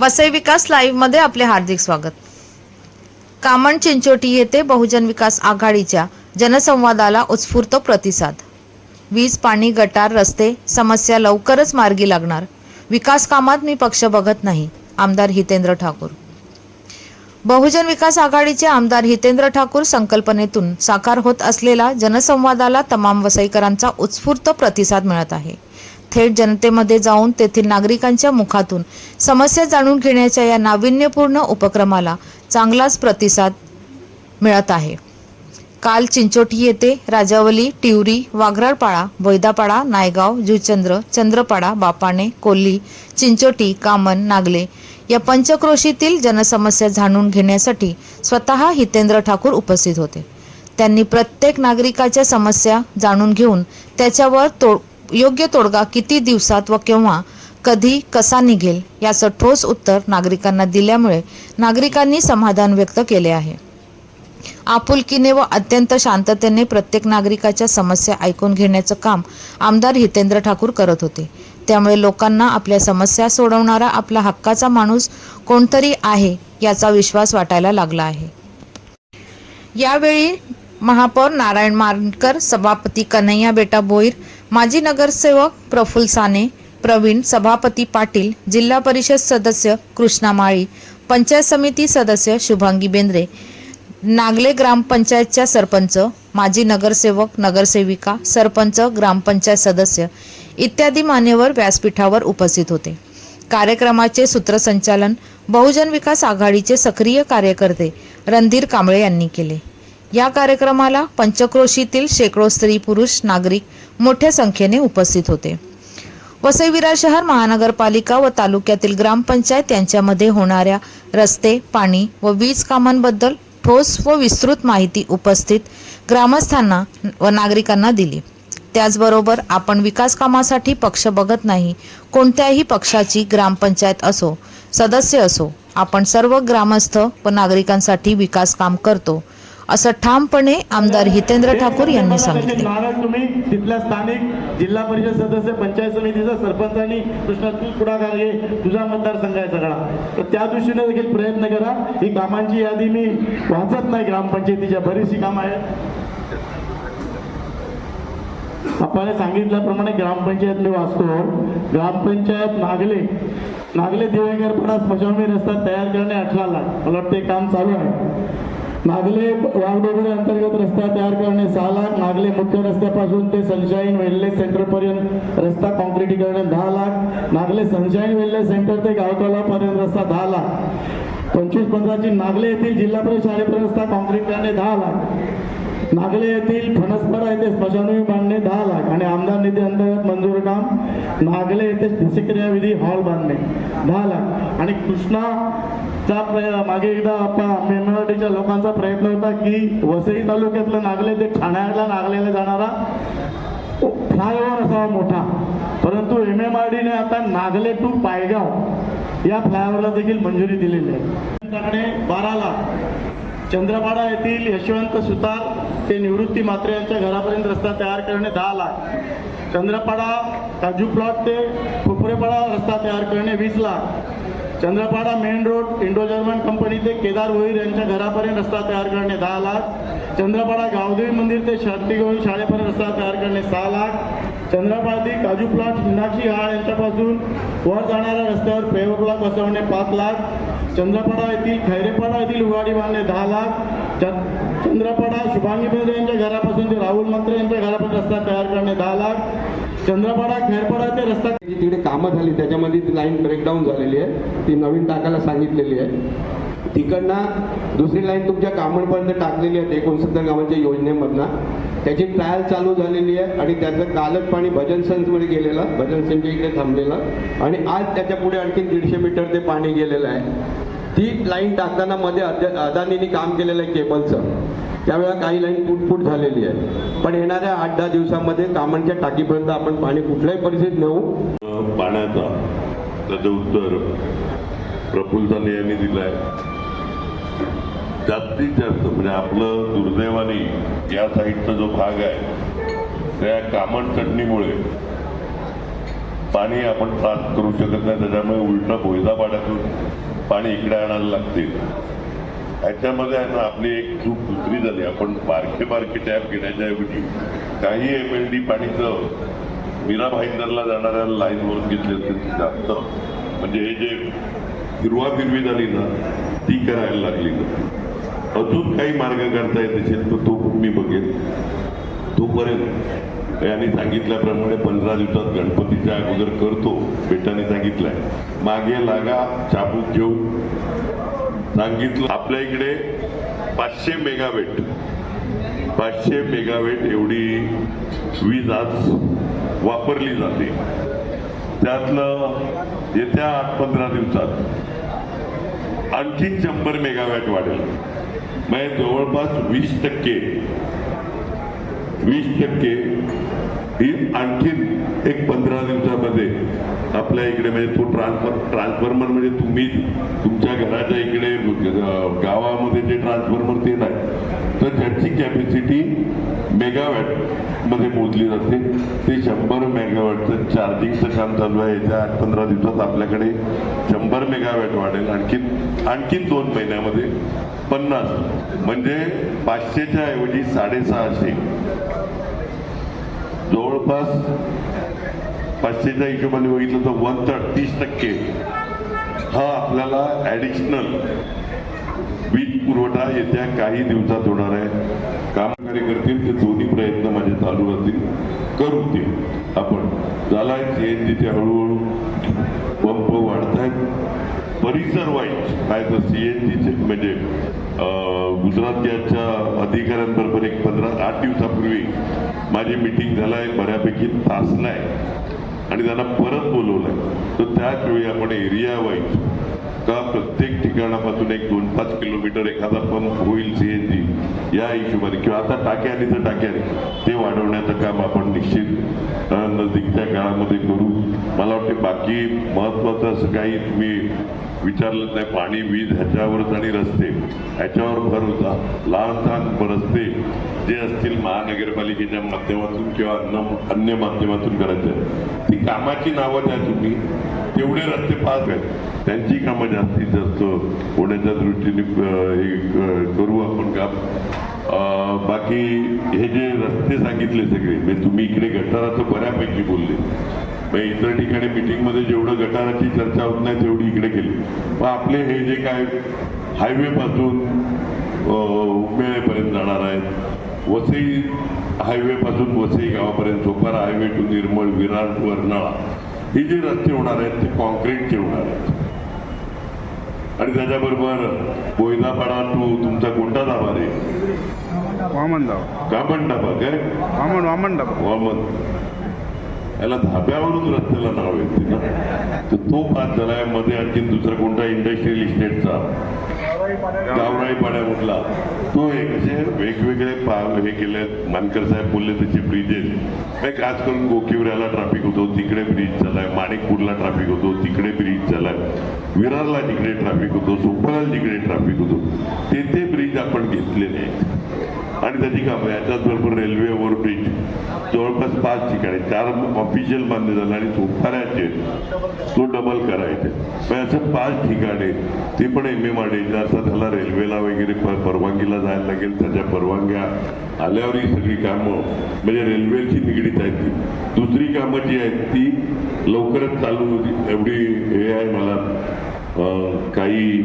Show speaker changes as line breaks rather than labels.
वसई विकास लाईव्हमध्ये आपले हार्दिक स्वागत. कामण चिंचोटी येथे बहुजन विकास आघाडीच्या जनसंवादाला उत्स्फूर्त प्रतिसाद. वीज पाणी गटार रस्ते समस्या लवकरच मार्गी लागणार. विकास कामात मी पक्ष बघत नाही आमदार हितेंद्र ठाकूर. बहुजन विकास आघाडीचे आमदार हितेंद्र ठाकूर संकल्पनेतून साकार होत असलेला जनसंवादाला तमाम वसईकरांचा उत्स्फूर्त प्रतिसाद मिळत आहे. थेट जनतेमध्ये जाऊन तेथील नागरिकांच्या मुखातून समस्या जाणून घेण्याच्या या नाविन्यपूर्ण उपक्रमाला चांगलाच प्रतिसाद मिळत आहे. काल चिंचोटी येथे राजावली टिवरी वाघराळपाडा वैदापाडा नायगाव जुचंद्र चंद्रपाडा बापाणे कोल्ही चिंचोटी कामन नागले या पंचक्रोशीतील जनसमस्या जाणून घेण्यासाठी स्वतः हितेंद्र ठाकूर उपस्थित होते. त्यांनी प्रत्येक नागरिकाच्या समस्या जाणून घेऊन त्याच्यावर तो योग्य तोडगा किती दिवसात व केव्हा कधी कसा निघेल याचं ठोस उत्तर नागरिकांना दिल्यामुळे नागरिकांनी समाधान व्यक्त केले आहे. आपुलकीने व अत्यंत शांततेने प्रत्येक नागरिकाच्या समस्या ऐकून घेण्याचं काम आमदार हितेंद्र ठाकूर करत होते. त्यामुळे लोकांना आपल्या समस्या सोडवणारा आपला हक्काचा माणूस कोणतरी आहे याचा विश्वास वाटायला लागला आहे. यावेळी महापौर नारायण मानकर सभापती कन्हैया बेटा बोईर माजी नगरसेवक प्रफुल्ल साने प्रवीण सभापती पाटील जिल्हा परिषद सदस्य कृष्णा माळी पंचायत समिती सदस्य शुभांगी बेंद्रे नागले ग्रामपंचायतच्या सरपंच माजी नगरसेवक नगरसेविका सरपंच ग्रामपंचायत सदस्य इत्यादी मान्यवर व्यासपीठावर उपस्थित होते. कार्यक्रमाचे सूत्रसंचालन बहुजन विकास आघाडीचे सक्रिय कार्यकर्ते रणधीर कांबळे यांनी केले. या कार्यक्रमाला पंचक्रोशीतील शेकडो स्त्री पुरुष नागरिक मोठ्या संख्येने उपस्थित होते. वसईविरा शहर महानगरपालिका व तालुक्यातील ग्रामपंचायत यांच्यामध्ये होणाऱ्या रस्ते पाणी व वीज कामांबद्दल ठोस व विस्तृत माहिती उपस्थित ग्रामस्थांना व नागरिकांना दिली. त्याचबरोबर आपण विकास कामासाठी पक्ष बघत नाही कोणत्याही पक्षाची ग्रामपंचायत असो सदस्य असो आपण सर्व ग्रामस्थ व नागरिकांसाठी विकास काम करतो असं ठामपणे आमदार हितेंद्र ठाकूर यांनी सांगितले.
नारळ तुम्ही तिथल्या स्थानिक जिल्हा परिषद सदस्य पंचायत समितीचा सरपंच आणि कृष्णा तू पुढाकार घे तुझा मतदारसंघ आहे सगळा. तर त्या दृष्टीने देखील प्रयत्न करा. ही कामांची यादी मी वाचत नाही ग्रामपंचायतीच्या बरीचशी कामं आहेत. आपण सांगितल्याप्रमाणे ग्रामपंचायत मी वाचतो. ग्रामपंचायत नागले नागले दिवेकरपणा स्मशानभूमी रस्ता तयार करणे अठरा लाख. मला वाटतं काम चालू आहे. नागले वाघडोगरे अंतर्गत रस्ता तयार करणे सहा लाख नागले मुख्य रस्त्यापासून ते सनशाईन वेल्नेस सेंटरपर्यंत रस्ता रस्ता कॉन्क्रिटीकरण दहा लाख नागले सनशाईन वेल्नेस सेंटर ते गावतोलापर्यंत रस्ता दहा लाख. पंचवीस पंधराची नागले येथील जिल्हा परिषद शाळेपर्यंत रस्ता कॉन्क्रीट करणे दहा लाख. नागले येथील फणसपरा येथे स्मशानभूमी बांधणे दहा लाख. आणि आमदार निधी अंतर्गत मंजूर काम नागले येथे शस्त्रक्रिया विधी हॉल बांधणे दहा लाख. आणि कृष्णा त्या मागे एकदा आपल्या लोकांचा प्रयत्न होता की वसई तालुक्यातलं नागले ते ठाण्याला नागलेला जाणारा फ्लायओव्हर असावा मोठा. परंतु एम एम आर डीने आता नागले टू पायगाव या फ्लायओव्हरला देखील मंजुरी दिलेली आहे. बाराला बारा लाख चंद्रपाडा येथील यशवंत सुतार ते निवृत्ती मात्रे यांच्या घरापर्यंत रस्ता तयार करणे दहा लाख. चंद्रपाडा काजू प्लॉट ते खोपरेपाडा रस्ता तयार करणे वीस lakh. Chandrapada main road Indo German company ते केदार भोईर यांच्या घरापर्यंत रस्ता तयार करणे दहा लाख. चंद्रपाडा गावदेवी मंदिर ते शर्ती शाळेपर्यंत रस्ता तयार करणे सहा लाख. चंद्रपाडी काजू प्लॉट मीनाक्षी हाळ यांच्यापासून वर जाणाऱ्या रस्त्यावर पेवर ब्लॉक बसवणे पाच लाख. चंद्रपाडा येथील खैरेपाडा येथील उगाडी बांधणे दहा लाख. चंद्रपाडा शुभांगी बेंद्रे यांच्या घरापासून ते राहुल मंत्रे यांच्या घरापर्यंत रस्ता तयार करणे दहा लाख. चंद्रपाडा खैरपाडा ते रस्ता
तिकडे कामं झाली त्याच्यामध्ये ती लाईन ब्रेकडाऊन झालेली आहे. ती नवीन टाकायला सांगितलेली आहे. तिकडनं दुसरी लाईन तुमच्या कामणपर्यंत टाकलेली आहे एकोणसत्तर गावांच्या योजनेमधनं. त्याची ट्रायल चालू झालेली आहे आणि त्याचं कालच पाणी भजन संचमध्ये गेलेलं भजन संच इकडे थांबलेलं. आणि आज त्याच्या पुढे आणखी दीडशे मीटर ते पाणी गेलेलं आहे. ती लाईन टाकताना मध्ये अद- अदानीने काम केलेलं आहे केबलचं. त्यावेळेला काही लाईन फुटफूट झालेली आहे. पण येणाऱ्या आठ दहा दिवसामध्ये कामांच्या टाकीपर्यंत आपण पाणी कुठल्याही परिस्थितीत नेऊ.
पाण्याचा त्याचं उत्तर प्रफुल्ल साने यांनी दिलं आहे जास्तीत जास्त म्हणजे आपलं दुर्दैवाने या साईडचा जो भाग आहे त्या कामण चटणीमुळे पाणी आपण साफ करू शकत नाही. त्याच्यामुळे उलटा भोयदा पाड्यातून पाणी इकडे आणायला लागते ह्याच्यामध्ये आहे ना आपली एक चूक दुसरी झाली. आपण बारके बारके टॅप घेण्याच्या ऐवजी काही एम एल डी पाणीचं मीरा भाईंदरला जाणाऱ्या लाईनवर घेतले असते जास्त. म्हणजे हे जे हिरवा फिरवी झाली ना ती करायला लागली ना. अजून काही मार्ग करता येत असेल तर तो मी बघेन. तोपर्यंत यांनी सांगितल्याप्रमाणे पंधरा दिवसात गणपतीच्या अगोदर करतो बेटाने सांगितलंय. मागे लागा चाबूक घेऊन. सांगितलं. आपल्या इकडे पाचशे मेगावेट पाचशे मेगावेट एवढी वीज आज वापरली जाते. त्यातलं येत्या आठ पंधरा दिवसात आणखी शंभर मेगावॅट वाढेल. म्हणजे जवळपास वीस टक्के वीस टक्के ही आणखीन एक पंधरा दिवसामध्ये आपल्या इकडे म्हणजे तो ट्रान्सफर ट्रान्सफॉर्मर म्हणजे तुम्ही तुमच्या घराच्या इकडे गावामध्ये जे ट्रान्सफॉर्मर ते नाही तर ज्याची कॅपॅसिटी मेगावॅटमध्ये मोजली जाते. ते शंभर मेगावॅटचं चार्जिंगचं काम चालू आहे. येत्या आठ पंधरा दिवसात आपल्याकडे शंभर मेगावॅट वाढेल. आणखीन आणखीन दोन महिन्यामध्ये पन्नास म्हणजे पाचशेच्या ऐवजी साडेसहाशे जवळपास पाचशेच्या हिशोबाने बघितलं तर वन थर्ड तीस टक्के हा आपल्याला ॲडिशनल वीज पुरवठा येत्या काही दिवसात होणार आहे. कामगारी करतील ते दोन्ही प्रयत्न माझे चालू राहतील. करू ते आपण. झाला सीएनजीचे हळूहळू परिसर वाईज काय तर सीएनजीचे म्हणजे गुजरात गॅसच्या अधिकाऱ्यांबरोबर एक पंधरा आठ दिवसापूर्वी माझी मिटिंग झालाय बऱ्यापैकी तासलाय आणि त्यांना परत बोलवलंय. तर त्याच वेळी आपण एरिया वाईज का प्रत्येक ठिकाणापासून एक दोन पाच किलोमीटर एखादा पंप होईल सीएनजी या हिशोबाने किंवा आता टाक्याने तर टाक्याने ते वाढवण्याचं काम आपण निश्चित नजदीकच्या काळामध्ये करू. मला वाटते बाकी महत्वाचं असं काही तुम्ही विचारलं नाही. पाणी वीज ह्याच्यावरच आणि रस्ते ह्याच्यावर भर होता. लहान लहान रस्ते जे असतील महानगरपालिकेच्या माध्यमातून किंवा अन्य अन्य माध्यमातून करायचे ती कामाची नावं द्या तुम्ही. तेवढे रस्ते पाहत आहेत. त्यांची कामं जास्तीत जास्त होण्याच्या दृष्टीने हे करू आपण काम. बाकी हे जे रस्ते सांगितले सगळे म्हणजे तुम्ही इकडे गटाराचं बऱ्यापैकी बोलले. म्हणजे इतर ठिकाणी मिटिंगमध्ये जेवढं गटाराची चर्चा होत नाही तेवढी इकडे केली. पण आपले हे जे काय हायवे पासून उमेळेपर्यंत जाणार आहेत वसई हायवे पासून वसई गावापर्यंत सोपारा हायवे टू निर्मळ विरार वर्नाळा हे जे रस्ते होणार आहेत ते कॉन्क्रीटचे होणार आहेत. आणि त्याच्याबरोबर बोयदापाडा टू तुमचा कोणता धाबा रे?
वामन धावा
कामण धाबा काय?
वामन वामन धाबा.
वामन. याला धाब्यावरून रस्त्याला नाव येते ना? तर तो पास झालायमध्ये आणखीन दुसरा कोणता इंडस्ट्रियल इस्टेटचा गावराई पाड्यामधला तो एक असे वेगवेगळे पा हे केले. मानकर साहेब बोलले त्याचे ब्रिजेस एक खास गोकिवऱ्याला ट्रॅफिक होतो तिकडे ब्रिज झालाय. माणिकपूरला ट्रॅफिक होतो तिकडे ब्रिज झालाय. विरारला जिकडे ट्रॅफिक होतो सोपाराला जिकडे ट्रॅफिक होतो. ते ते ब्रिज आपण घेतलेले आहेत आणि त्याची कामं याच्याच बरोबर रेल्वे ओव्हरब्रिज जवळपास पाच ठिकाणी चार ऑफिशियल बांधले झाले आणि सोपाऱ्याचे तो डबल करायचे पण असं पाच ठिकाणी ते पण एम एम आर आता त्याला रेल्वेला वगैरे परवानगीला जायला लागेल त्याच्या परवानग्या आल्यावर ही सगळी कामं म्हणजे रेल्वेची निगडीत आहेत ती. दुसरी कामं जी आहेत ती लवकरच चालू होती. एवढी हे आहे मला काही